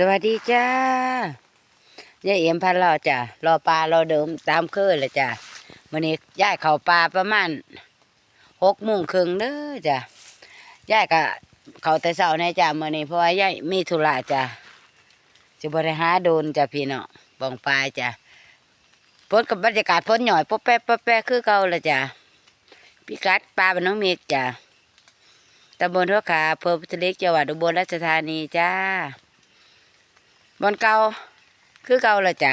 สวัสดีจ้ายายเอี่ยมพันรอจ้ะรอปลารอเดิมตามเคยเลยจ้ะวันนี้ย่ายเข้าปลาประมาณหกโมงครึ่งเด้อจ้ะย่ายก็เขาแต่เช้าในจ้ะมื่อนี้เพราะว่าย่ายมีธุระจ้ะจะบริหาโดนจ้ะพี่เนาะบองปลายจ้ะพ้นกับบรรยากาศพ้นหน่อยป๊อปแป๊ะป๊อปแป๊ะคือเก่าเลยจ้ะพี่กัดปลาเป็นน้องเมฆจ้ะตำบลทัวขาเภอพุทเล็กจังหวัดอุบลราชธานีจ้า บอนเก่าคือเก่าละจ้ะ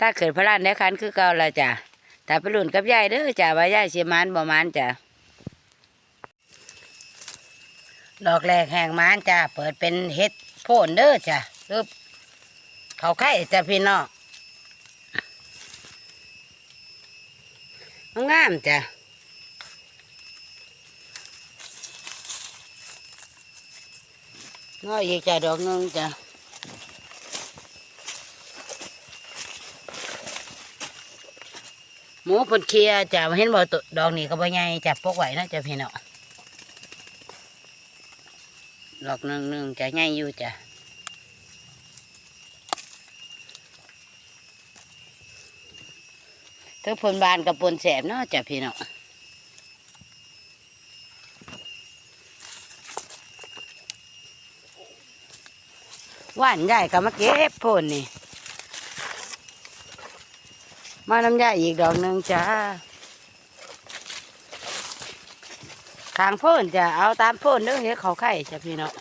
ถ้าเกิดพระลานได้คันคือเก่าละจ้ะถ้าไปรุ่นกับยายเด้อจ้ะว่ายายเสียมันบ่มันจ้ะดอกแรกแห่งมันจ้ะเปิดเป็นเฮ็ดโพนเด้อจ้ะรูปเขาไข่จ้ะพี่น้องงามจ้ะ ง้ออีกจ้ะดอกหนึงจ้ะหมูเพิ่นเคียจ้ะเห็นบ่ตัวดอกนี้ก็บ่ใหญ่จ้ะปกไหวนะจ้ะพี่น้องดอกหนึงหนึงจ้ะใหญ่อยู่จ้ะเทั้งผลบานกับผลแสบเนาะจ้ะพี่น้อง ว่านใหญ่ก็มาเก็บโพนนี่ มาน้ำยาอีกดอกหนึ่งจ้าขางพ่นจะเอาตามพ่นเด้อเฮ็ดเขาไข่จ้ะพี่เนาะ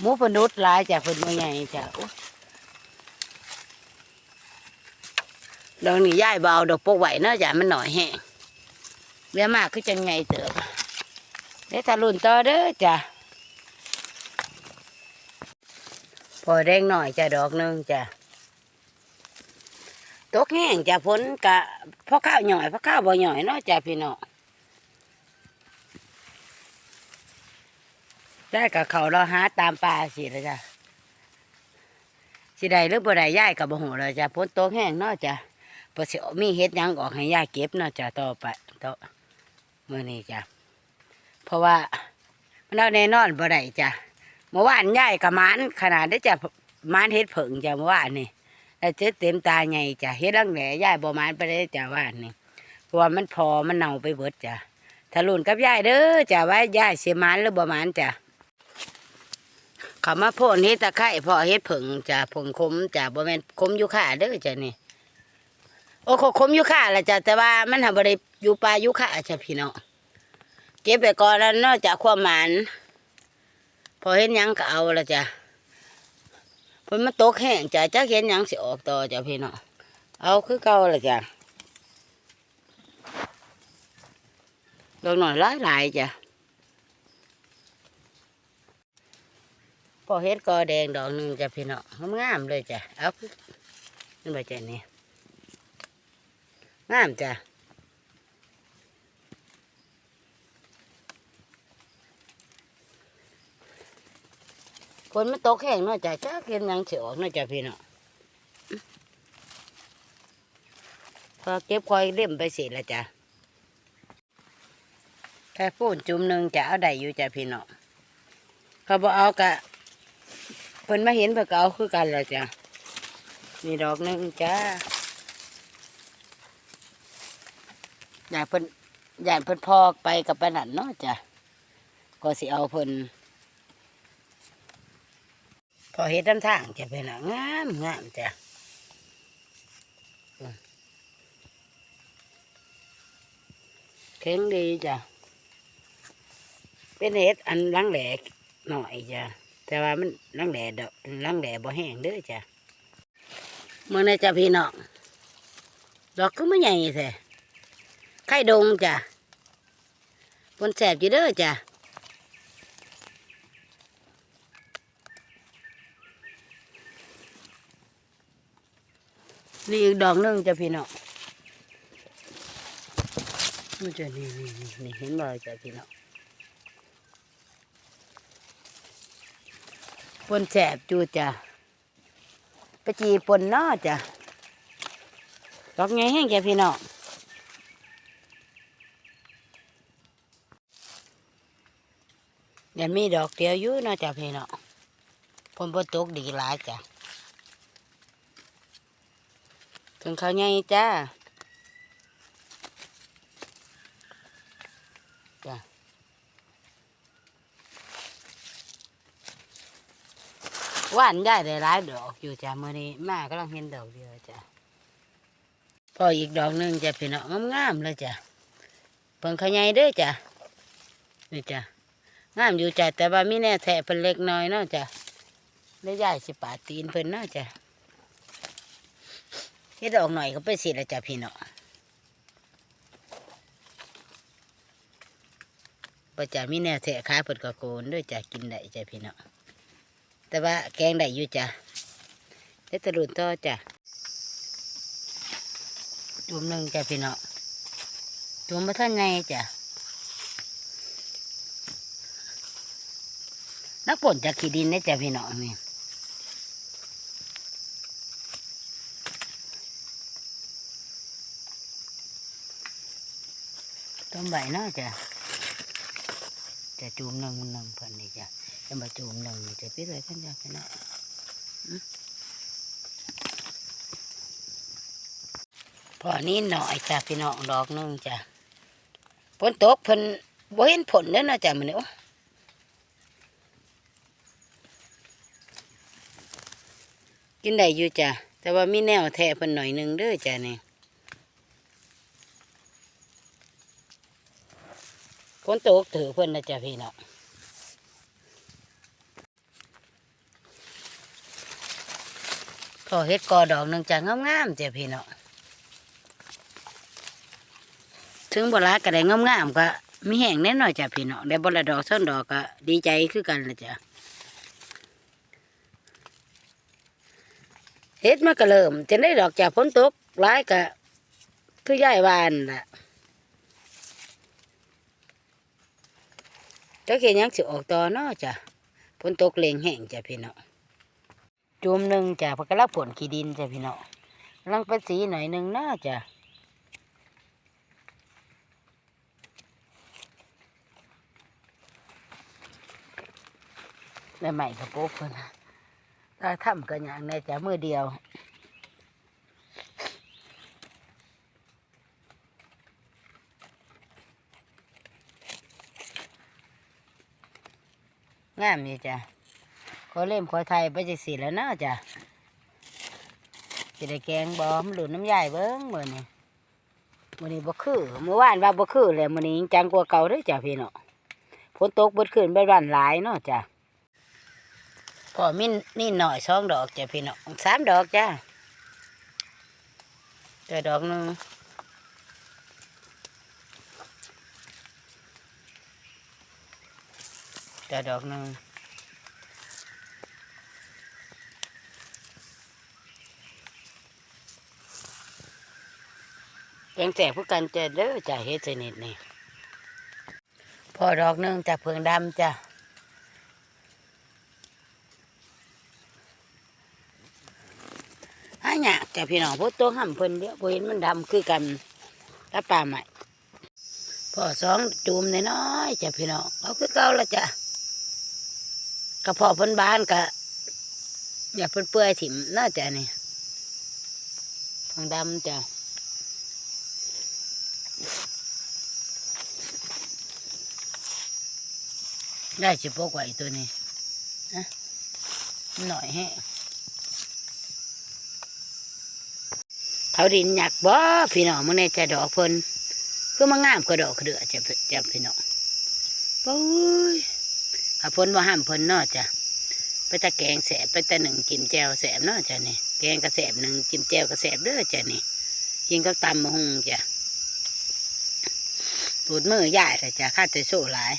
หมูพนุษหลายจ้ะเพิ่นมาใหญ่จ้ะดอกนี้ย่ายเบาดอกปกไหวเนาะจ้ะมันหน่อยแห้งเรียมากคือจังไงเติบเดี๋ยวถ้ารุ่นต่อเด้อจ้ะ พ อแดงหน่อยจะดอกนึงจ้ะตกแห้งจะฝนกะพ่อข้าวหน่อยพ่อข้าวบ่หน่อยเนาะจ้ะพี่น้องได้กับเขาเราหาตามป่าสิละจ้ะสิได้หรือบ่ได้ย่ายกับบ่หูเลยจ้ะฝนตกแห้งเนาะจ้ะพอสิมีเฮ็ดยังออกให้ย่ายเก็บเนาะจ้ะต่อไปต่อมื้อนี้จ้ะเพราะว่ามันเอาแน่นอนบ่ได้จ้ะ เมื่อวานยายกับมันขนาดได้จะมันเฮ็ดเผิงจะเมื่อวานนี่แต่เจ๊เต็มตาไงจ้ะเฮ็ดรังแหน่ยายบ่มันไปได้จ้ะว่านนี่เพราะว่ามันพอมันเน่าไปเบิดจ้ะถ้าลุ่นกับยายเด้อจ้ะว่ายายเสียมันหรือบ่มันจ้ะเขามาพ่นเฮ็ดตะไคร้พอเฮ็ดเผิงจ้ะผงคมจ้ะบ่แม่นคมอยู่ค่าเด้อจ้ะนี่โอ้คมอยู่ค่าละจ้ะแต่ว่ามันหาบ่ได้อยู่ปลาอยู่ค่าจ้ะพี่น้องเก็บไปก่อนแล้วนอกจากความหมาน พอเห็นยังก็เอาละจ้ะพนมาตกแห้งจ้ะจักเห็นยังสิออกต่อจ้ะพี่น้องเอาคือเก่าละจ้ะดอกหน่อยหลายหลายจ้ะพอเห็ดกอแดงดอกหนึ่งจ้ะพี่น้องงามเลยจ้ะเอาคือนี่ใบจ้ะนี่งามจ้ะ ฝนมันตกแห้งเนาะจ้ะจ้าเขียนยังเสียออกเนาะจ้ะพี่เนาะพอเก็บคอยเล่มไปเสร็จแล้วจ้ะแค่พูนจุ่มหนึ่งจะเอาได้อยู่จ้ะพี่เนาะเขาบอกเอากะเพิ่นมาเห็นเพิ่นก็เอาคือกันแล้วจ้ะมีดอกหนึ่งจ้าอยากเพิ่นอยากเพิ่นพอกไปกับปนันเนาะจ้ะก็สิเอาเพิ่น อเห็ดน้ำทางจะเป็นงามงามจ้ะแข็งดีจ้ะ เป็นเห็ดอันลังแหลกหน่อยจ้ะ แต่ว่ามันลังแหลดอกลังแหลบ่แห้งเด้อจ้ะเมื่อในจ้ะพี่น้องดอกก็ไม่ใหญ่แท้ไข่ดงจ้ะปนแสบอยู่เด้อจ้ะ นี่อีกดอกหนึงจะพี่น้องนี่จะนี่นี่นี่นี่เห็นบ่จะพี่น้องปนแสบจูจ้ะไปจีปนนาจ้ะดอกไงแห้งจ้ะพี่น้องนยันมีดอกเดียวอยู่เนาะจ้ะพี่เนาะฝนบ่ตกดีหลายจ้ะ ถึงเขาวใหญ่จ้าจ้ะว่านได้ได้หลายดอกอยู่จ้ะมื้อนี้มากำลังเห็นดอกเดียวจ้ะพออีกดอกหนึ่งจ้ะพี่นาะงามๆเลยจ้ะเพิ่งเขาวใหญ่เด้อจ้ะนี่จ้ะงามอยู่จ้ะแต่ว่ามีแน่แทะเพิ่นเล็กน้อยเนาะจ้ะได้ย่ายสิป่าตีนเพิ่นเนาะจ้ะ เฮ็ดออกหน่อยก็ไปสิละจ้ะพี่เนาะประจามีแนวแทะขาเพิ่นก็โกนด้วยจ้ะกินได้จ้ะพี่เนาะแต่ว่าแกงได้อยู่จ้ะเฮ็ดตะลุนต่อจ้ะจุ่มหนึ่งจ้ะพี่เนาะจุ่มมาท่านไงจ้ะนักผลจากขีดินได้จ้ะพี่น้องนี่ ต้มใบเนาะจ้ะจะจูมหนึ่งหนึ่งเพิ่นนี่จ้ะจะมาจูมหนึ่งจะพี่เลยกันจ้ะพี่น้องพอนี้หน่อยจ้ะพี่น้องดอกหนึงจ้ะฝนตกเพิ่นบ่เห็นผลเด้อนาะจ้ะมื้อนี้กินได้อยู่จ้ะแต่ว่ามีแนวแทะเพิ่นหน่อยหนึงเด้อจ้ะนี่ นตกถือเพิ่นนะจ้ะพี่น้องพอเฮ็ดกอดอกนึงจะงามๆจ้ะพี่น้องถึงบละก็ได้งามๆก็มีแห้งแน่นอนจ้ะพี่น้องได้บละดอกซ่อนดอกก็ดีใจคือกันละจ้ะเฮ็ดมันก็เริ่มจะได้ดอกจากฝนตกร้ายก็คือย่ายวานล่ะ ถ้าเกิดยังสิออกต่อเนาะจ้ะฝนตกเลงแห้งจ้ะพี่เน้องจุ่มหนึ่งจ้ะพนกรับผลขี้ดินจ้ะพี่เน้องลังเป็นสีหน่อยหนึ่งเนาะจ้ะแล้ใหม่กระโปงเพิ่นน่ะถ้าทำกันอย่างในจะมือเดียว งามอยู่จ้ะขอเล่มขอไทยไปจะสีแล้วเนาะจ้ะจะได้แกงบอมหลุดน้ำใหญ่เบิ้งมือนี่มือนี้บ่คือเมื่อวานว่าบ่คือเลยมือนี้จังกว่าเก่าด้วยจ้ะพี่เนาะฝนตกบดขึ้นเบิดวันหลายเนาะจ้ะพอมีนี่หน่อยสองดอกจ้ะพี่เน้องสามดอกจ้าเจอดอกหนึ่ง เจอดอกหนึ่งยังแจกผู้กันเจอเด้อจ้ะเฮ็ดสนิทนี่พอดอกหนึ่งจากเพิงดำจ้ะหายากจ้ะพี่น้องพวกตัวห้ำเพิ่นเดียวบ่เห็นมันดำคือกันกับปลาใหม่พอสองจูมน้อยๆจ้ะพี่น้องเอาคือเก่าละจ้ะ กระเพาะเพิ่นบ้านกะอย่าเพิ่นเปื่อยถิ่มน่าจะนี่ทองดำจ้ะได้สิปกไว้ตัวนี้นะหน่อยแฮะเขาดินหยักบ่พี่น้องมึงในใจดอกเพิ่นคือมางามกระดอกกระเดือจะจะพี่น้องปุ้ย ถ้าพิ่นว่าห้ามพิ่นนาจ้ะไปตะแกงแสบไปตะหนึ่งกิมแจวแสบนาจ้ะนี่แกงกระแสบหนึ่งกิมแจวกระแสบเด้อจ้ะนี่กินกับตำมะฮุงจ้ะตูดมือใหญ่เลยจ้ะข้าจะโซ่หลาย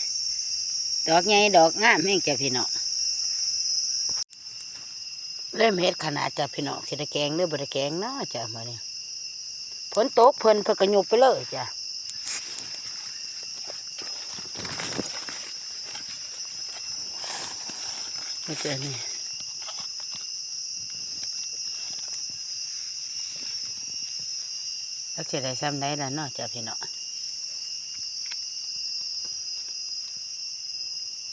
ดอกใหญ่ดอกงามแม่งจ้ะพี่น้องเริ่มเฮ็ดขนาดจ้ะพี่น้องสิได้แกงหรือบ่ได้แกงนาจ้ะมาเนี่ยฝนตกเพิ่นเพิ่นก็ยกไปเลยจ้ะ นี่จ้ะนี่แล้วจได้ซ้ำได้ละเนาะจ้ะพี่น้อง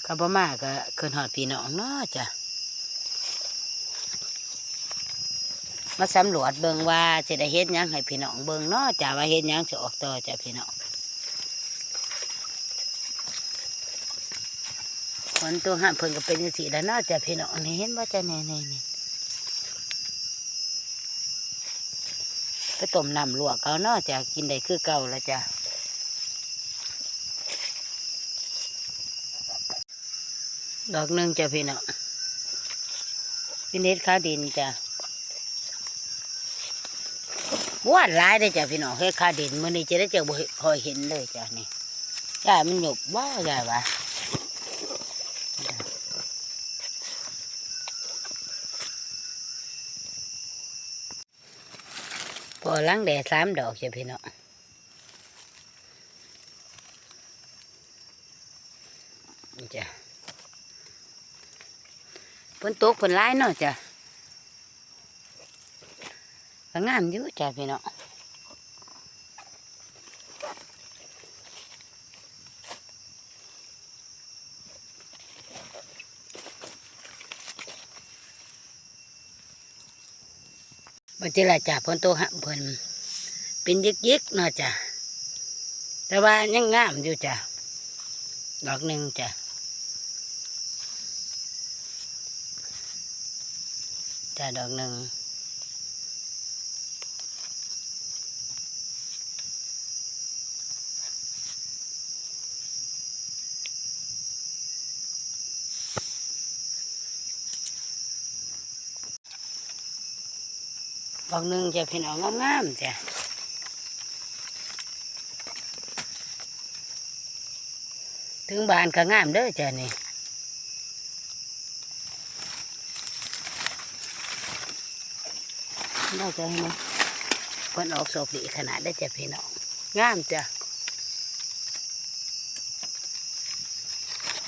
ก็บ่มาก็คืนหอดพี่น้องเนาะจ้ะมาสำรวจเบิ่งว่าจะได้เฮ็ดยังให้พี่น้องเบิ่งเนาะจ้ะว่าเฮ็ดยังจะออกต่อจ้ะพี่น้อง ฝนตัวห้าเพิ่นก็เป็นจังซี่แล้วเนาจะพี่น้องนี่เห็นบ่าจ้ะนี่นี่นี่ไปต้มน้ำลวกเอาเนาจะกินได้คือเก่าแล้วจ้ะดอกหนึ่งจ้ะพี่น้องเป็นเฮ็ดข้าดินจ้ะวาดหลายได้จ้ะพี่น้องเฮ็ดข้าดินมื้อนี้จะได้เจอบ่คอยเห็นเลยจ้ะนี่ย่ามันหยบบ่ย่าวะ ล้างแดดสามดอกจ้ะพี่น้องจ้ะฝนตกฝนร้ายเนาะจ้ะก็งามอยู่จ้ะพี่น้อง บางทีละจ้ะฝนตหะเพิ่นเป็นยิกยิกเนาะจ้ะแต่ว่ายังงามอยู่จ้ะดอกหนึ่งจ้ะจ้าดอกหนึ่ง ดอกหนึ่งจะพี่น้องงามๆจ้ะถึงบ้านก็งามเด้อจ้ะนี่น่าจะให้มันเพิ่นออกศพดีขนาดได้จ้ะพี่น้องงามจ้ะ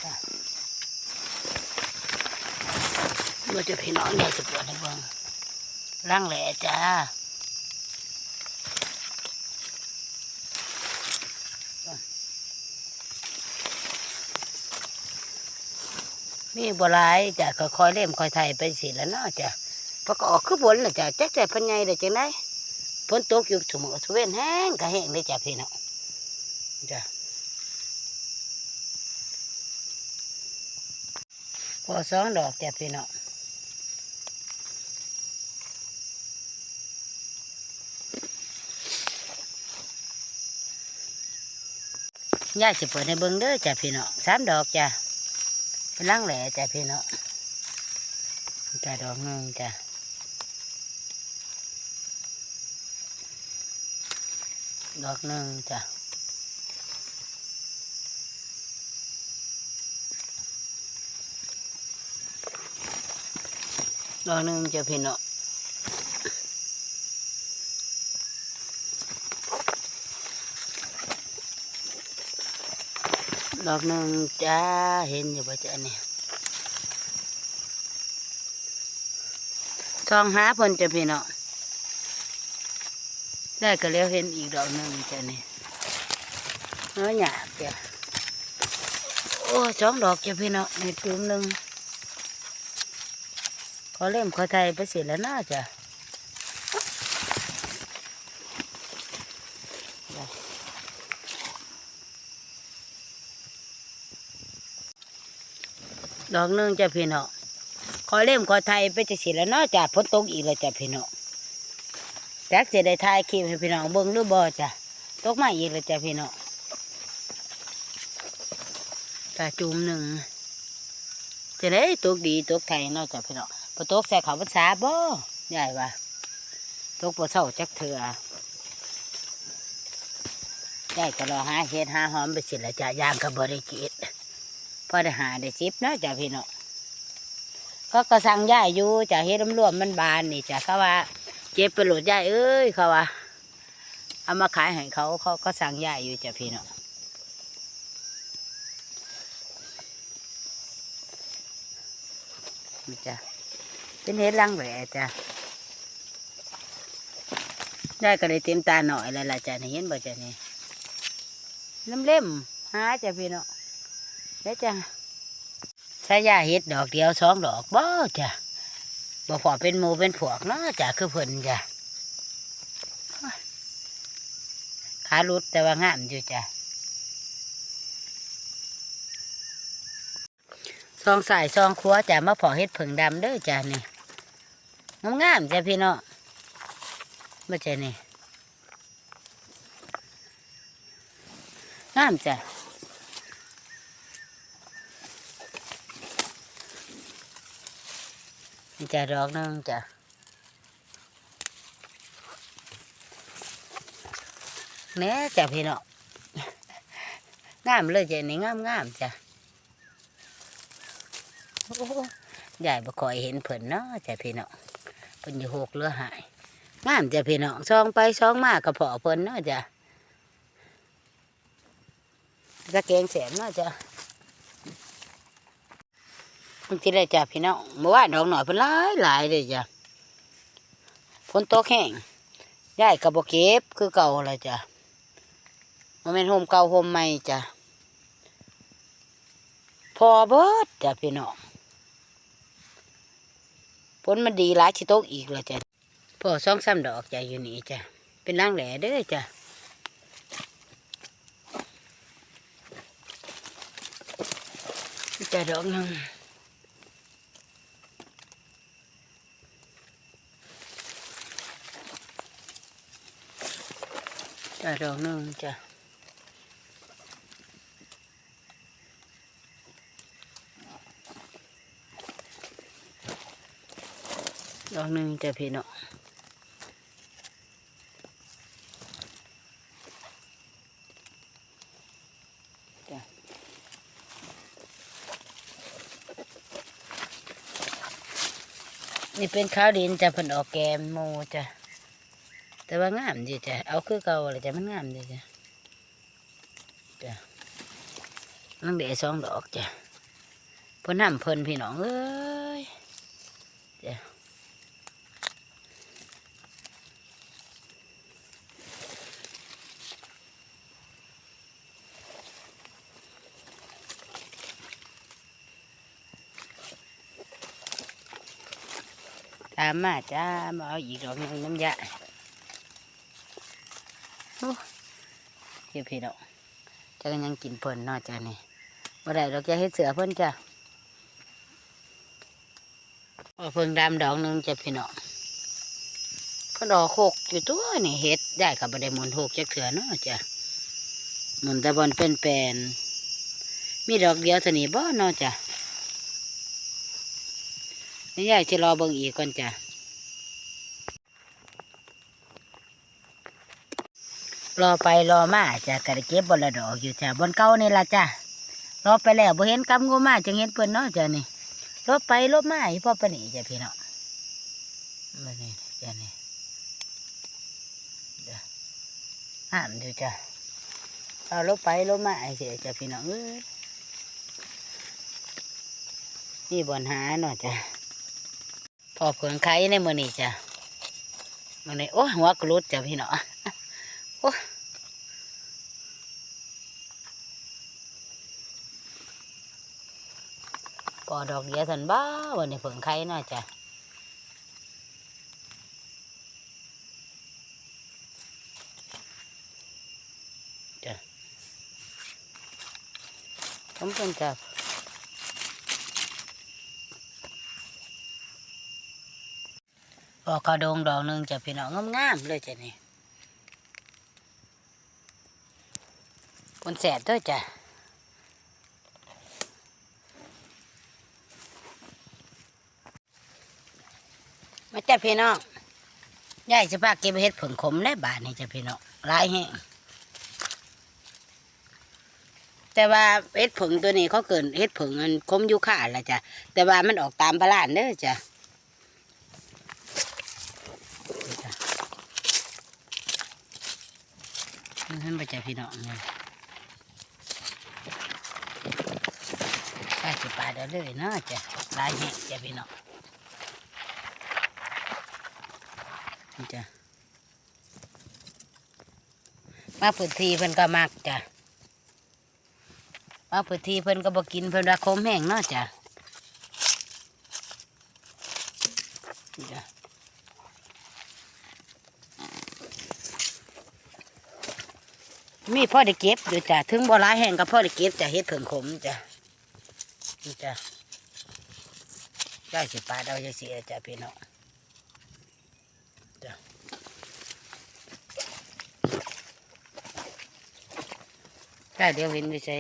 จ้ะว่าจะพี่น้องอยากจะปวดในเบิ่ง ร่างแหล่จ้ามีบัวลายจ้ะก็คอยเล่มคอยไทยไปสิแล้วเนาะจ้ะพอก็ออกคือฝนและจ้ะแจักแต่พันใหญ่ได้จังไดฝนตกอยู่สมอสเวนแห้งก็แห้งได้จ้ะพี่น้องจ้ะพอสองดอกจ้ะพี่น้อง ย่าจะเปิดในเบิ้งเด้อจ้ะพี่น้องสามดอกจ้ะเป็นล่างแหล่จ้ะพี่น้องจ้ะดอกหนึ่งจ้ะดอกหนึ่งจ้ะดอกหนึ่งจะพี่น้อง ดอกหนึ่งจ้าเห็นอยู่ป่ะจ้ะเนี่ยซองหาเพิ่นจะพี่น้องได้ก็แล้วเห็นอีกดอกหนึ่งจ้ะนี่เนื้อหยาบจ้ะโอ้สองดอกจ้ะพี่น้องในกลุ่มหนึ่งขอเล่มขอไทยไปเสร็จแล้วน่าจ้ะ ดอกหนึ่งจ้ะพี่น้องขอเล่มขอไทยไปจะเสร็จแล้วเนาะจ้ะฝนตกอีกแล้วจ้ะพี่น้องจักจะได้ถ่ายคลิปให้พี่น้องเบิ่งหรือบ่จ้ะตกมาอีกแล้วจ้ะพี่น้องตาจุ่มหนึ่งจะได้ตกดีตกไทยเนาะจ้ะพี่น้องพอตกใส่เขาวภาษาบ่ใหญ่ว่าตกพอเศร้าจักเถื่อได้ก็รอหาเห็ดหาหอมไปสิละจ้ะยามกับบริกิต พอได้หาได้จิบเนาะจ้ะพี่น้องก็กระสังย่ายอยู่จ้ะเฮ็ดน้ำรวมมันบานนี่จ้ะเขาว่า เจ็บไปโหลดย่ายเอ้ยเขาว่าเอามาขายให้เขาเขาก็สั่งย่ายอยู่จ้ะพี่น้องนี่จ้ะเป็นเฮ็ดลังแหวจ้ะยายก็เลยเต็มตาหน่อยแล้วล่ะจ้ะนี่เห็นบ่จ้ะนี่เล่มหาจ้ะพี่น้อง แล้จ้ะสายยาเฮ็ดดอกเดียวสองดอกบ่จ้ะบ่พอเป็นหมูเป็นพวกเนาะจ้ะคือเพิ่นจ้ะขาลุดแต่ว่างามอยู่จ้ะซองสายซองครัวจ้ะมาพอเฮ็ดผึ่งดำเด้อจ้ะนี่งามจ้ะพี่เน้องบ่จ้ะนี่งามจ้ะ นี่จะดอกหนึงจ้ะแน่จ้ะพี่น้องงามเลยจ้ะนี่งามงามจ้ะโอ้โหยายบ่คอยเห็นเพิ่นเนาะจ้ะพี่น้องเพิ่นอยู่หกเรือหายงามจ้ะพี่น้องซองไปซองมากระเพาะเพิ่นเนาะจ้ะตะเกงแสนเนาะจ้ะ บางทีได้จ้ะพี่น้องเมื่อวานดอกหน่อยเพิ่นหลายหลายเลยจ้ะฝนตกแห้งยายก็บ่เก็บคือเก่าเลยจ้ะมันเป็นโฮมเก่าโฮมใหม่จ้ะพอเบิดจ้ะพี่น้องฝนมันดีหลายชิโตกอีกแล้วจ้ะพอสองสามดอกจ้ะอยู่นี่จ้ะเป็นร่างแหล่เด้อจ้ะจ้ะดอกหนึง จ้ะดอกหนึงจ้ะดอกหนึงจ้ะพี่น้องจ้ะนี่เป็นข้าวดินจะเพิ่นออกแกมโมจ้ะ แต่ว่างามดีจ้ะเอาคือเก่าเลยจ้ะมันงามดีจ้ะจ้ะนั่งเดะสองดอกจ้ะเพิ่นน้ำเพิ่นพี่น้องเอ้ยจ้ะตามมาจ้ามาเอาอีกดอกนึงน้ำยา เดี๋ยพี่น้องจะกันยังกินเพิ่นนอจ้านี่บ่ได้เราจะเฮ็ดเสือเพิ่นจ้ะเอเพิ่งดำดอกหนึงจะพี่น้องเพิ่นดอกโคกอยู่ตัวนี่เฮ็ดได้กับบ่ได้หมุนโคกจักเถื่อเนาะจ้ะหมุนตะบอลเป็นแปลนมีดอกเดียวเท่านี้บ่เนาะจ้ะนี่ยายจะรอเบิ่งอีกก่อนจ้ะ รอไปรอมาจะกระเก็บบนละดอกอยู่จ้ะบนเก่านี่ละจ้ะรอไปแล้วบ่เห็นกำงูมาจังเห็นเพิ่นเนาะจ้ะนี่รถไปรถมาอีพ่อปนี่จ้ะพี่เนาะมานี่จ้ะนี่จ้ะห้ามอยู่จ้ะเอารถไปรถมาไอ้เสียจ้ะพี่น้องเอ้ยนี่บนหาเนาะจ้ะพอเพิ่งไข่ในมือนี้จ้ะมื้อนี้โอ้หัวกรุดจ้ะพี่เนาะโอ้ ปอดอกเดียวทันบ้าวันนี้เพิ่งไข่น่าจะจ้ะผมเป็นจับออกระดงดอกหนึ่งจะพี่น้องงามๆเลยจ้ะนี่ปนแสบด้วยจ้ะมาจ้ะ พี่น้องยายจะพาเก็บเห็ดผงขมได้บาทนี่จ้ะพี่น้องหลายแห้งแต่ว่าเห็ดผงตัวนี้เขาเกินเห็ดผงมันคมอยู่ขาดละจ้ะแต่ว่ามันออกตามพลานเด้อจ้ะนี่จ้ะนั่นไปจ้ะพี่น้องเนี่ยไปสิปลาเดี๋ยวเลยเนาะจ้ะหลายแห่งจ้ะพี่น้อง จ้ะมาพื้นที่เพิ่นก็มักจ้ะมาพื้นที่เพิ่นก็บอกินเพิ่นว่าคมแห้งเนาะจ้ะจ้ะมีพ่อได้เก็บอยู่จ้ะถึงบ่ร้ายแห้งก็พ่อได้เก็บจ้ะเฮ็ดเพิ่งขมจ้ะจ้ะได้สิปลาเราจะเสียจ้ะพี่น้อง ได้เดี๋ยวเห็นไปใช้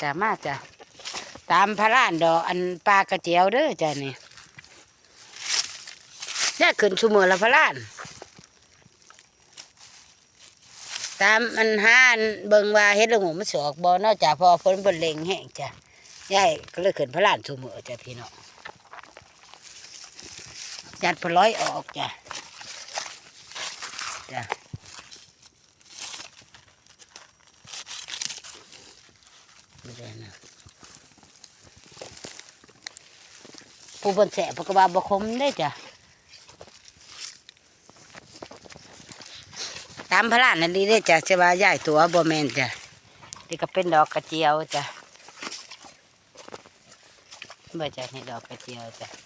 จ้ะมาจ้ะตามพระรานดอกอันปลากระเจียวเด้อจ้ะนี่ได้ขึ้นชุมือละพระราน ตามอันห้านเบิงว่าเฮ็ดละงูมันสออกบ่นอกจากพอฝนบนเลงแห้งจ้ะยายก็เลยขึ้นพระลานชุมือจ้ะพี่น้อง จัดพร้อยออกจ้ะจ้ะไม่ได้นะผู้บนแสบกว่าบคมได้จ้ะตามพระลานนั่นดีได้จ้ะจะว่าย่ายตัวบ่แมนจ้ะนี่ก็เป็นดอกกระเจียวจ้ะบ่จ้ะนี่ดอกกระเจียวจ้ะ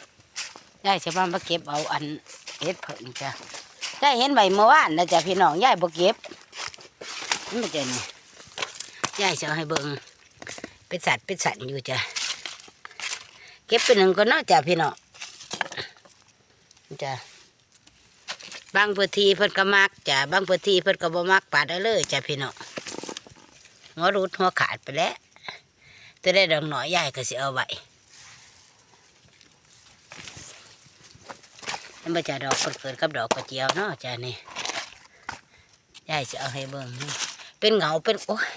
ย่ายจะมานมาเก็บเอาอันเฮ็ดเผิงจ้ะย่ายเห็นใบเมื่อวานนะจ้ะพี่น้องย่ายบ่เก็บนี่บ่จ้ะนี่ย่ายจะให้เบิ่งเป็นสัตว์เป็นสัตว์อยู่จ้ะเก็บเป็นหนึ่งก็นาะจ้ะพี่น้องจ้ะบางพื้นที่เพิ่นก็มักจ้ะบางพื้นที่เพิ่นก็บ่มักปาดเอาเลยจ้ะพี่น้องหัวรูดหัวขาดไปแล้วจะได้ดอกหน่อยใหญ่ก็สิเอาไว้ นั่นบ่จ้ะดอกเพิ่นกับดอกกระเจียวเนาะจ้ะนี่ยายจะเอาให้เบิ่งนี่เป็นเหงาเป็นโอ้ย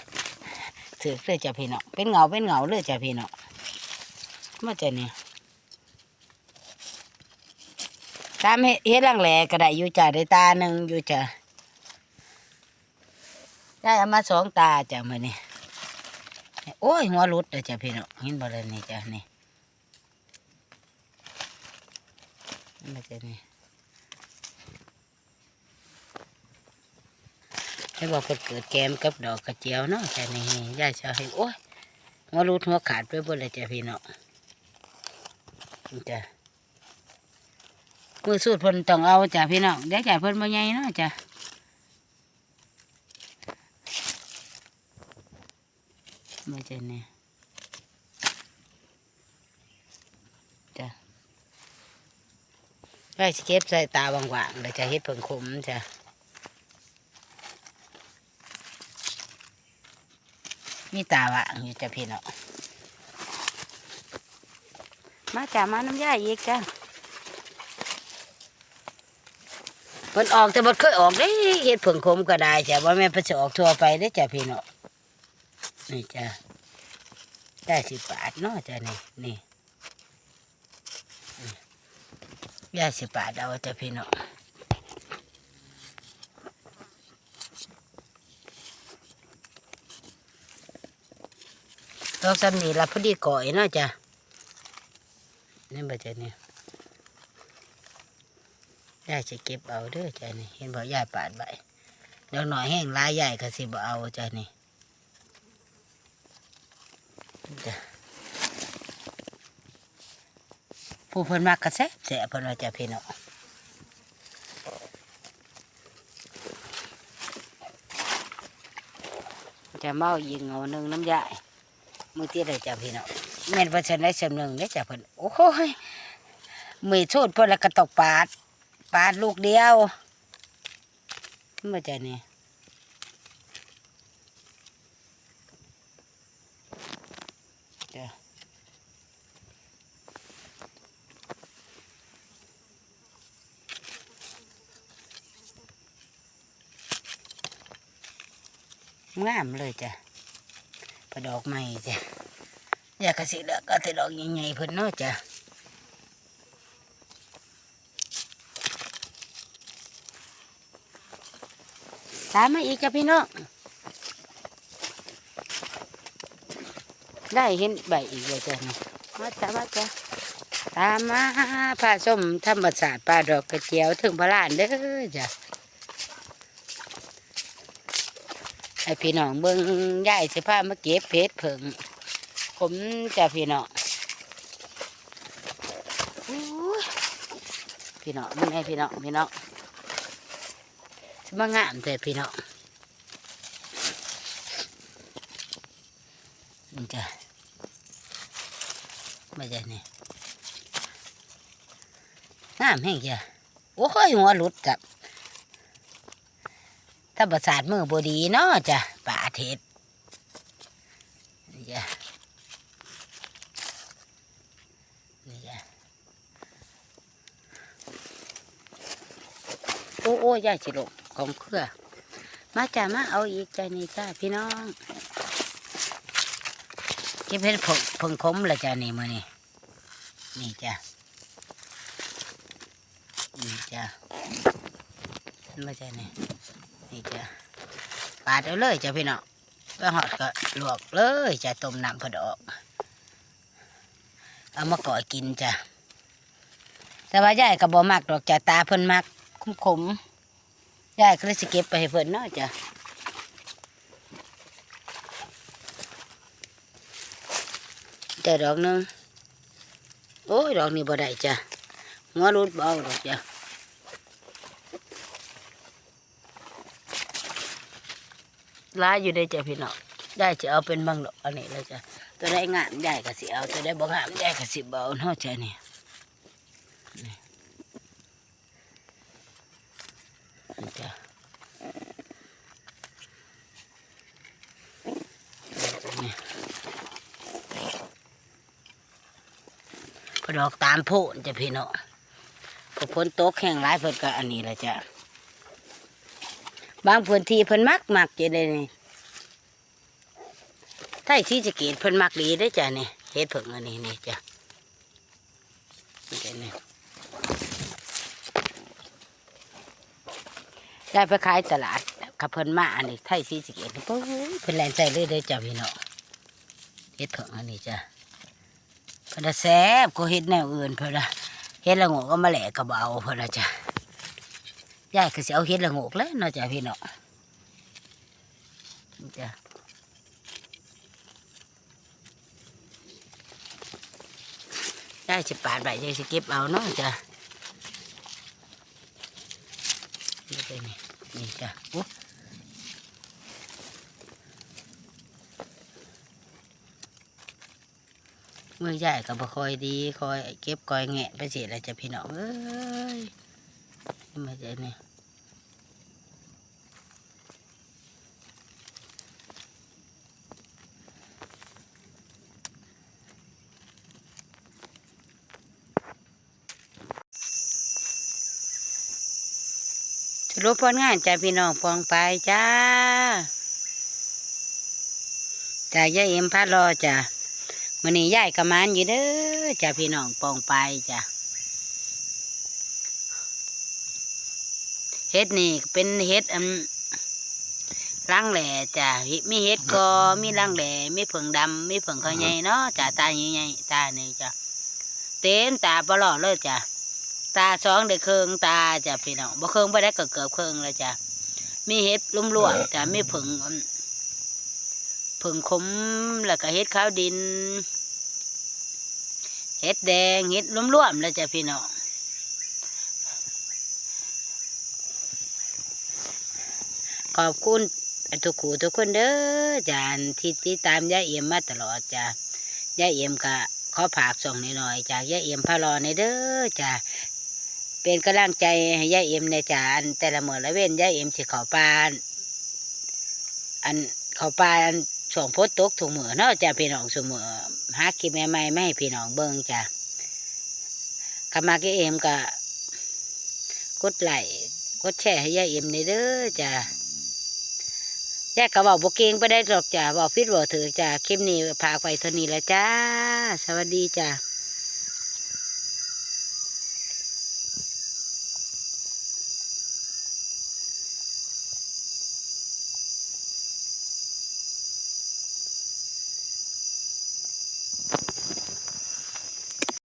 ถือเลยจ้ะพี่น้องเป็นเหงาเป็นเหงาเลยจ้ะพี่น้องมาจ้ะนี่ตามเฮ็ดเฮ็ดลังแหลก็ได้อยู่จ้ะได้ตาหนึ่งอยู่จ้ะได้เอามาสองตาจ้ะมื้อนี้โอ้ยหัวหลุดเลยจ้ะพี่น้องเห็นบ่เลยนี่จ้ะนี่ มาจ้ะนี่ให้บอกเพิ่นเกิดแกมกับดอกกระเจียวเนาะจ้ะนี่ยายจะให้โอ้ยหัวหลุดหัวขาดไปหมดเลยจ้ะพี่น้องนี่จ้ะมือสูตรเพิ่นต้องเอาจ้ะพี่น้องเดี๋ยวจ่ายเพิ่นมาใหญ่เนาะจ้ะมาจ้ะเนี่ยจ้ะ ไปสเก็บใส่ตาบางๆเดี๋ยวจะเฮ็ดเพิ่งคมจ้ะมีตาว่างอยู่จ้ะพี่น้องมาจ้ะมาน้ำยาอีกจ้ะเพิ่นออกแต่บ่เคยออกเด้เฮ็ดเพิ่งคมก็ได้จ้ะว่าแม่นเพิ่นสิออกทั่วไปเด้จ้ะพี่น้องนี่จ้ะได้สิบบาทเนาะจ้ะนี่นี่นี่ ได้สิบาทเอาจะพี่น้องดอกซ้ำนี่ละพอดีก่อยเนาะจ้ะนี่บ่จะเนี่ยยายจะเก็บเอาเด้อจ้ะนี่เห็นบอกยายปาดใบแล้วหน่อยแห้งลายยายก็สิบ่เอาจ้ะนี่จ้ะ ผู้เพิ่นมักกระแซะแสะเพิ่นว่าจะพี่น้องจะเมายิงเอาหนึ่งน้ำยายมือเตี้ยเลยจ้ะพี่น้องแม่นเพิ่นฉันได้สำหนึ่งได้จ้ะเพิ่นโอ้ยมือโทษเพิ่นแล้วก็ตกปาด ปาดลูกเดียวมาใจนี่จ้ะ งามเลยจ้ะประดอกใหม่จ้ะอยากกระสิเดอกก็แต่ดอกใหญ่ๆเพิ่นเนาะจ้ะตามมาอีกจ้ะพี่น้องได้เห็นใบอีกเลยจ้ะมาจ้ะมาจ้ะตามมาผ้าส้มธรรมศาสตร์ปลาดอกกระเจียวถึงพระลานเด้อจ้ะ ให้พี่น้องเบิ่งย่ายสิพามาเก็บเพชรเผิงผมจะพี่น้องพี่น้องมึงไงพี่น้องพี่น้องสมางามแต่พี่น้องนี่จ้ะมาจ้ะนี่งามแห้งเจ้ะโอ้ยหัวหลุดจับ ถ้าประสาทมือบดีเนาะจ้ะป่าเทศนี่จ้ะนี่จ้ะโอ้โอ้ยายสิลกของเครือ มาจ้ะมาเอาอีกจ้ะนี่จ้ะพี่น้องเก็บเพชรผงผงคมละจ้ะนี่มือนี่นี่จ้ะนี่จ้ะมาจ้ะนี่ นี่จ้ะปาดเอาเลยจ้ะพี่น้องไปหอดก็ลวกเลยจ้ะต้มน้ำพอดอกเอามาก่อกินจ้ะแต่ว่ายายก็บ่มักดอกจ้ะตาเพิ่นมักคุ้มขมยายก็เลยสิเก็บไปให้เพิ่นเนาะจ้ะจ้ะดอกนึงโอ้ยดอกนี้บ่ได้จ้ะหัวรุดเบาดอกจ้ะ ร้ายอยู่ได้จ้ะพี่น้องได้จะเอาเป็นบางดอกอันนี้เลยจ้ะตัวได้งามได้ก็สิเอาตัวได้บ่งามได้ก็สิบ่เอาเนาะจ้ะนี่นี่นี่จ้ะพอดอกตามโพนจะพี่น้องพอพ้นโต๊ะแข่งร้ายเพิ่นก็อันนี้แหละจ้ะ บางพื้นที่เพิ่นมักมักจะได้นี่ไทยซีสเกตเพิ่นมักดีได้จ้ะนี่เฮ็ดเผิงอันนี้นี่จ้ะนี่จ้ะนี่ได้ไปขายตลาดกับเพิ่นมาอันนี้ไทยซีสเกตนี่ปุ๊บเพิ่นแลนใจเลยได้จ้ะพี่น้องเฮ็ดเผิงอันนี้จ้ะเพิ่นแซ่บก็เฮ็ดแนวอื่นเพิ่นน่ะเฮ็ดละงกก็มาแหลกกระเบาเพิ่นน่ะจ้ะ ยายก็สิเอาเฮ็ดละโงกแล้วเนาะจ้ะพี่เนาะนี่จ้ะยายสิปาดใบยายสิเก็บเอาเนาะจ้ะนี่จ้ะนี่นี่จ้ะโอ้เมื่อยายก็บ่คอยดีคอยเก็บคอยแงะไปสิแล้วจ้ะพี่น้องเอ้ย มาจอเนี่ยสรุปผลงานจ้าพี่น้องปองไปจ้าจ้ายายเอ็มพารอจ้ามันนี้ยายกระมานอยู่เด้อจ้าพี่น้องปองไปจ้า เฮ็ดนี่เป็นเฮ็ดอันรังแหล่จ้ะมีเฮ็ดกอมีรังแหล่มีผงดำมีผงข้าวใหญ่เนาะจ้ะตาใหญ่ๆตานี่จ้ะเต็มตาปลอดเลยจ้ะตาสองได้เครื่องตาจ้ะพี่น้องบ่เครื่องบ่ได้ก็เกือบเครื่องเลยจ้ะมีเฮ็ดลุ่มลวกจ้ะมีผงอันผงขมแล้วก็เฮ็ดข้าวดินเฮ็ดแดงเฮ็ดลุ่มๆเลยจ้ะพี่น้อง ขอบคุณทุกขู่ทุกคนเด้อจานที่ติดตามยายเอี่ยมมาตลอดจ้ะยายเอี่ยมก็ขอผากส่งหน่อยๆจากยายเอี่ยมพะรอในเด้อจ้ะเป็นกำลังใจให้ยายเอี่ยมในจานแต่ละเมื่อละเว้นยายเอี่ยมสิเขาปานอันเขาปานส่งโพสต์ตกถุงมือเนาะจ้ะพี่น้องสมือหาคลิปใหม่ๆไม่ให้พี่น้องเบิ่งจ้ะขมากยายเอี่ยมก็กดไลค์กดแชร์ให้ยายเอี่ยมในเด้อจ้ะ แยกกระบอกบกเกงไปได้หรอกจ้ะบอกพิษบอกถือจ้ะคลิปนี้พากไปเท่านี้แล้วจ้า สวัสดีจ้ะ